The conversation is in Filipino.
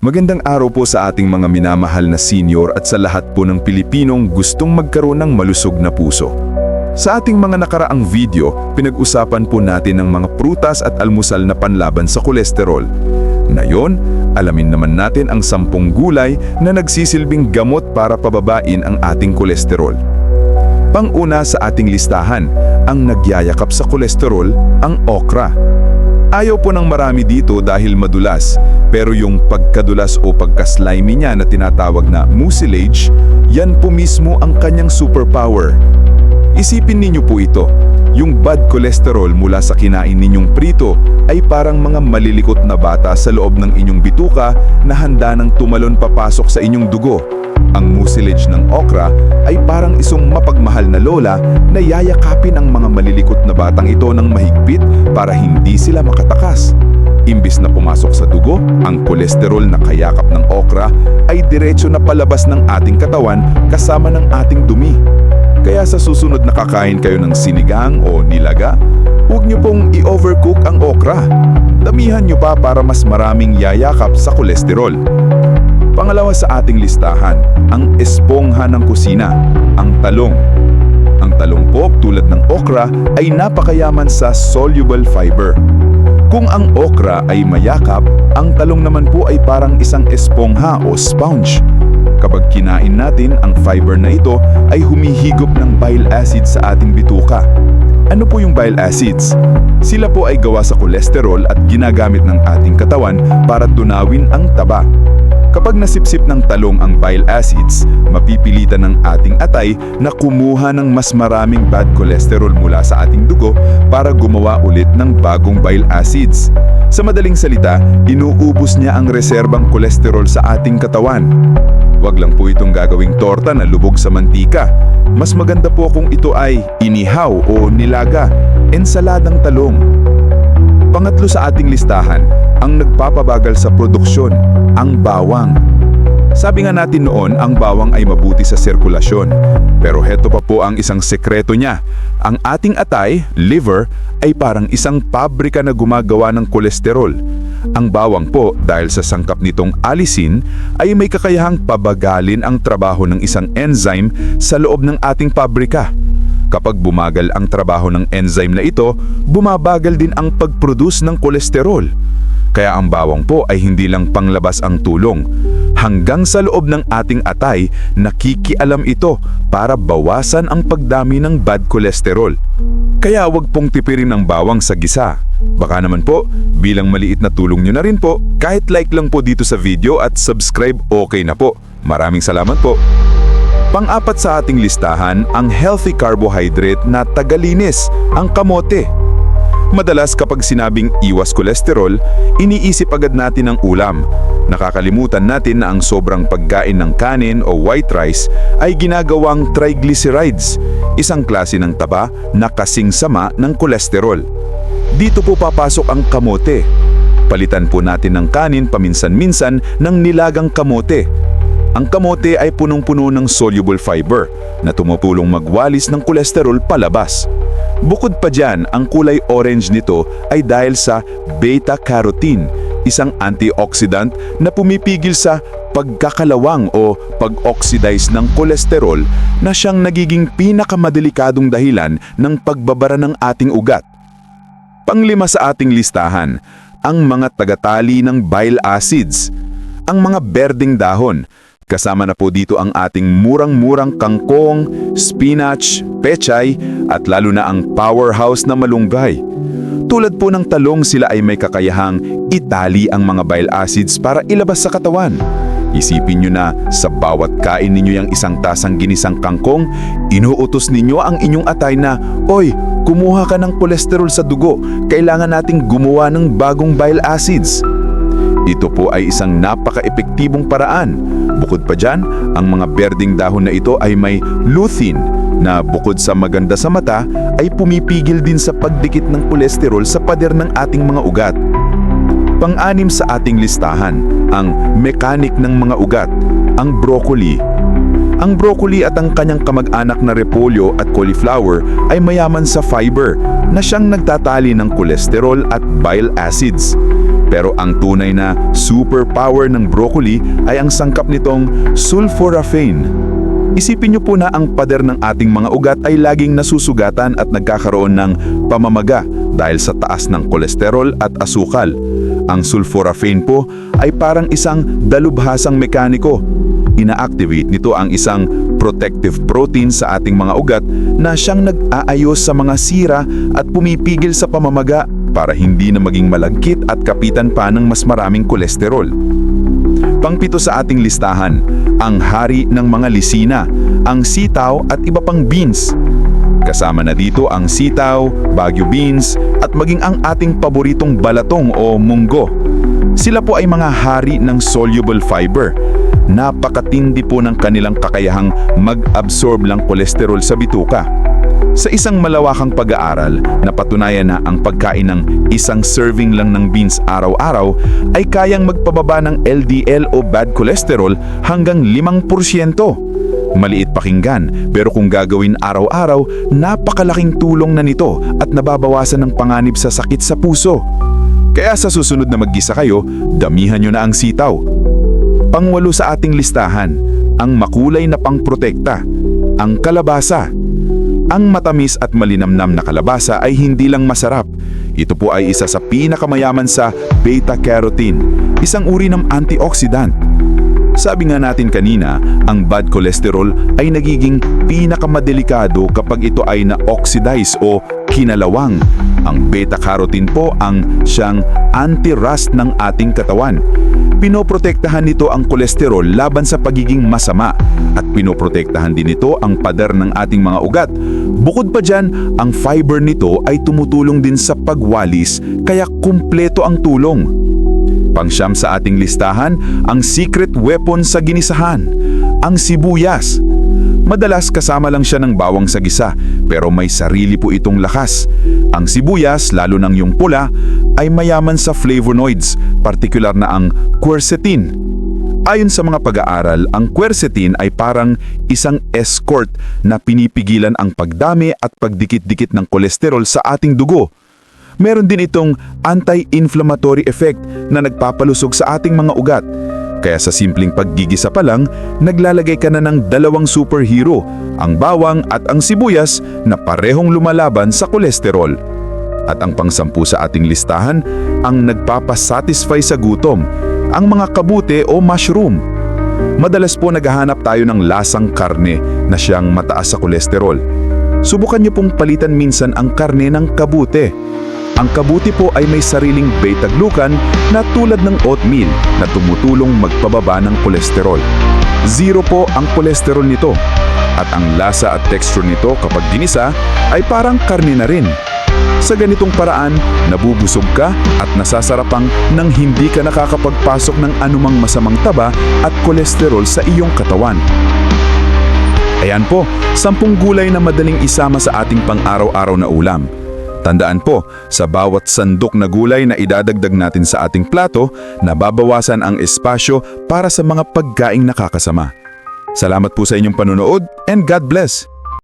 Magandang araw po sa ating mga minamahal na senior at sa lahat po ng Pilipinong gustong magkaroon ng malusog na puso. Sa ating mga nakaraang video, pinag-usapan po natin ang mga prutas at almusal na panlaban sa kolesterol. Ngayon, alamin naman natin ang sampung gulay na nagsisilbing gamot para pababain ang ating kolesterol. Panguna sa ating listahan, ang nagyayakap sa kolesterol, ang okra. Ayaw po ng marami dito dahil madulas, pero yung pagkadulas o pagka-slimy niya na tinatawag na mucilage, yan po mismo ang kanyang superpower. Isipin ninyo po ito, yung bad cholesterol mula sa kinain ninyong prito ay parang mga malilikot na bata sa loob ng inyong bituka na handa ng tumalon papasok sa inyong dugo. Ang mucilage ng okra ay parang isang mapagmahal na lola na yayakapin ang mga malilikot na batang ito ng mahigpit para hindi sila makatakas. Imbis na pumasok sa dugo, ang kolesterol na kayakap ng okra ay diretso na palabas ng ating katawan kasama ng ating dumi. Kaya sa susunod na kakain kayo ng sinigang o nilaga, huwag niyo pong i-overcook ang okra. Damihan niyo pa para mas maraming yayakap sa kolesterol. Pangalawa sa ating listahan, ang espongha ng kusina, ang talong. Ang talong po, tulad ng okra, ay napakayaman sa soluble fiber. Kung ang okra ay mayakap, ang talong naman po ay parang isang espongha o sponge. Kapag kinain natin, ang fiber na ito ay humihigop ng bile acid sa ating bituka. Ano po yung bile acids? Sila po ay gawa sa kolesterol at ginagamit ng ating katawan para tunawin ang taba. Kapag nasipsip ng talong ang bile acids, mapipilitan ng ating atay na kumuha ng mas maraming bad cholesterol mula sa ating dugo para gumawa ulit ng bagong bile acids. Sa madaling salita, inuubos niya ang reserbang kolesterol sa ating katawan. Huwag lang po itong gagawing torta na lubog sa mantika. Mas maganda po kung ito ay inihaw o nilaga, ensaladang talong. Pangatlo sa ating listahan, ang nagpapabagal sa produksyon, ang bawang. Sabi nga natin noon, ang bawang ay mabuti sa sirkulasyon. Pero heto pa po ang isang sekreto niya. Ang ating atay, liver, ay parang isang pabrika na gumagawa ng kolesterol. Ang bawang po, dahil sa sangkap nitong alisin, ay may kakayahang pabagalin ang trabaho ng isang enzyme sa loob ng ating pabrika. Kapag bumagal ang trabaho ng enzyme na ito, bumabagal din ang pag-produce ng kolesterol. Kaya ang bawang po ay hindi lang panglabas ang tulong. Hanggang sa loob ng ating atay, nakikialam ito para bawasan ang pagdami ng bad cholesterol. Kaya wag pong tipirin ang bawang sa gisa. Baka naman po, bilang maliit na tulong nyo na rin po, kahit like lang po dito sa video at subscribe okay na po. Maraming salamat po. Pang-apat sa ating listahan, ang healthy carbohydrate na tagalinis, ang kamote. Madalas kapag sinabing iwas kolesterol, iniisip agad natin ang ulam. Nakakalimutan natin na ang sobrang pagkain ng kanin o white rice ay ginagawang triglycerides, isang klase ng taba na kasing sama ng kolesterol. Dito po papasok ang kamote. Palitan po natin ng kanin paminsan-minsan ng nilagang kamote. Ang kamote ay punong-puno ng soluble fiber na tumutulong magwalis ng kolesterol palabas. Bukod pa dyan, ang kulay orange nito ay dahil sa beta-carotene, isang antioxidant na pumipigil sa pagkakalawang o pag-oxidize ng kolesterol na siyang nagiging pinakamadelikadong dahilan ng pagbabara ng ating ugat. Panglima sa ating listahan, ang mga tagatali ng bile acids, ang mga berding dahon. Kasama na po dito ang ating murang-murang kangkong, spinach, pechay at lalo na ang powerhouse na malunggay. Tulad po ng talong sila ay may kakayahang itali ang mga bile acids para ilabas sa katawan. Isipin nyo na sa bawat kain ninyo yung isang tasang ginisang kangkong, inuutos ninyo ang inyong atay na, Oy, kumuha ka ng kolesterol sa dugo, kailangan nating gumawa ng bagong bile acids. Ito po ay isang napaka-epektibong paraan. Bukod pa dyan, ang mga berding dahon na ito ay may lutein na bukod sa maganda sa mata ay pumipigil din sa pagdikit ng kolesterol sa pader ng ating mga ugat. Pang-anim sa ating listahan, ang mekanik ng mga ugat, ang broccoli. Ang broccoli at ang kanyang kamag-anak na repolyo at cauliflower ay mayaman sa fiber na siyang nagtatali ng kolesterol at bile acids. Pero ang tunay na superpower ng broccoli ay ang sangkap nitong sulforaphane. Isipin niyo po na ang pader ng ating mga ugat ay laging nasusugatan at nagkakaroon ng pamamaga dahil sa taas ng kolesterol at asukal. Ang sulforaphane po ay parang isang dalubhasang mekaniko. Ina-activate nito ang isang protective protein sa ating mga ugat na siyang nag-aayos sa mga sira at pumipigil sa pamamaga para hindi na maging malagkit at kapitan pa ng mas maraming kolesterol. Pangpito sa ating listahan, ang hari ng mga lisina, ang sitaw at iba pang beans. Kasama na dito ang sitaw, bagyo beans at maging ang ating paboritong balatong o munggo. Sila po ay mga hari ng soluble fiber. Napakatindi po ng kanilang kakayahang mag-absorb ng kolesterol sa bituka. Sa isang malawakang pag-aaral, napatunayan na ang pagkain ng isang serving lang ng beans araw-araw ay kayang magpababa ng LDL o bad cholesterol hanggang 5%. Maliit pakinggan, pero kung gagawin araw-araw, napakalaking tulong na nito at nababawasan ng panganib sa sakit sa puso. Kaya sa susunod na maggisa kayo, damihan nyo na ang sitaw. Pangwalo sa ating listahan, ang makulay na pangprotekta, ang kalabasa. Ang matamis at malinamnam na kalabasa ay hindi lang masarap. Ito po ay isa sa pinakamayaman sa beta-carotene, isang uri ng antioxidant. Sabi nga natin kanina, ang bad cholesterol ay nagiging pinakamadelikado kapag ito ay na-oxidize o kinalawang. Ang beta-carotene po ang siyang anti-rust ng ating katawan. Pinoprotektahan nito ang kolesterol laban sa pagiging masama at pinoprotektahan din nito ang pader ng ating mga ugat. Bukod pa dyan, ang fiber nito ay tumutulong din sa pagwalis kaya kumpleto ang tulong. Pangsyam sa ating listahan, ang secret weapon sa ginisahan, ang sibuyas. Madalas kasama lang siya ng bawang sa gisa, pero may sarili po itong lakas. Ang sibuyas, lalo ng yung pula, ay mayaman sa flavonoids, partikular na ang quercetin. Ayon sa mga pag-aaral, ang quercetin ay parang isang escort na pinipigilan ang pagdami at pagdikit-dikit ng kolesterol sa ating dugo. Meron din itong anti-inflammatory effect na nagpapalusog sa ating mga ugat. Kaya sa simpleng paggigisa pa lang, naglalagay ka na ng dalawang superhero, ang bawang at ang sibuyas na parehong lumalaban sa kolesterol. At ang pangsampu sa ating listahan, ang nagpapasatisfy sa gutom, ang mga kabute o mushroom. Madalas po naghahanap tayo ng lasang karne na siyang mataas sa kolesterol. Subukan niyo pong palitan minsan ang karne ng kabute. Ang kabuti po ay may sariling beta-glucan na tulad ng oatmeal na tumutulong magpababa ng kolesterol. Zero po ang kolesterol nito. At ang lasa at texture nito kapag ginisa ay parang karne na rin. Sa ganitong paraan, nabubusog ka at nasasarapang nang hindi ka nakakapagpasok ng anumang masamang taba at kolesterol sa iyong katawan. Ayan po, sampung gulay na madaling isama sa ating pang-araw-araw na ulam. Tandaan po, sa bawat sandok na gulay na idadagdag natin sa ating plato, nababawasan ang espasyo para sa mga pagkaing nakakasama. Salamat po sa inyong panonood and God bless!